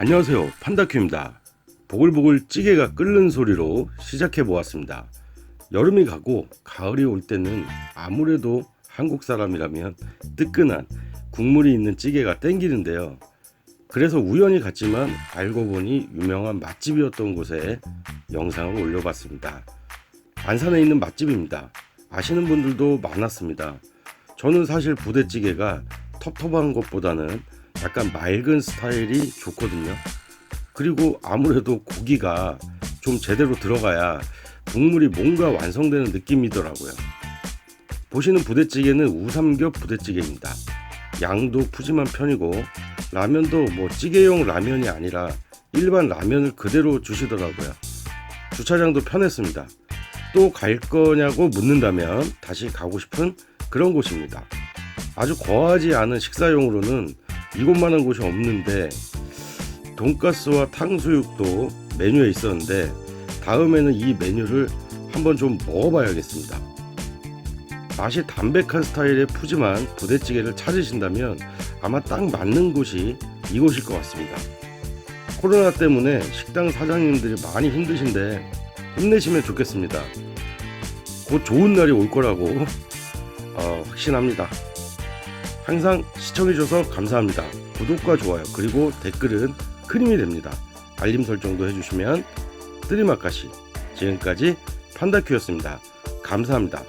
안녕하세요. 판다큐입니다. 보글보글 찌개가 끓는 소리로 시작해 보았습니다. 여름이 가고 가을이 올 때는 아무래도 한국 사람이라면 뜨끈한 국물이 있는 찌개가 땡기는데요. 그래서 우연히 갔지만 알고 보니 유명한 맛집이었던 곳에 영상을 올려봤습니다. 안산에 있는 맛집입니다. 아시는 분들도 많았습니다. 저는 사실 부대찌개가 텁텁한 것보다는 약간 맑은 스타일이 좋거든요. 그리고 아무래도 고기가 좀 제대로 들어가야 국물이 뭔가 완성되는 느낌이더라고요. 보시는 부대찌개는 우삼겹 부대찌개입니다. 양도 푸짐한 편이고 라면도 뭐 찌개용 라면이 아니라 일반 라면을 그대로 주시더라고요. 주차장도 편했습니다. 또 갈 거냐고 묻는다면 다시 가고 싶은 그런 곳입니다. 아주 거하지 않은 식사용으로는 이곳만한 곳이 없는데 돈가스와 탕수육도 메뉴에 있었는데 다음에는 이 메뉴를 한번 좀 먹어봐야겠습니다. 맛이 담백한 스타일의 푸짐한 부대찌개를 찾으신다면 아마 딱 맞는 곳이 이곳일 것 같습니다. 코로나 때문에 식당 사장님들이 많이 힘드신데 힘내시면 좋겠습니다. 곧 좋은 날이 올 거라고 어, 확신합니다. 항상 시청해주셔서 감사합니다. 구독과 좋아요 그리고 댓글은 큰 힘이 됩니다. 알림 설정도 해주시면 뜨리마카시 지금까지 판다큐였습니다. 감사합니다.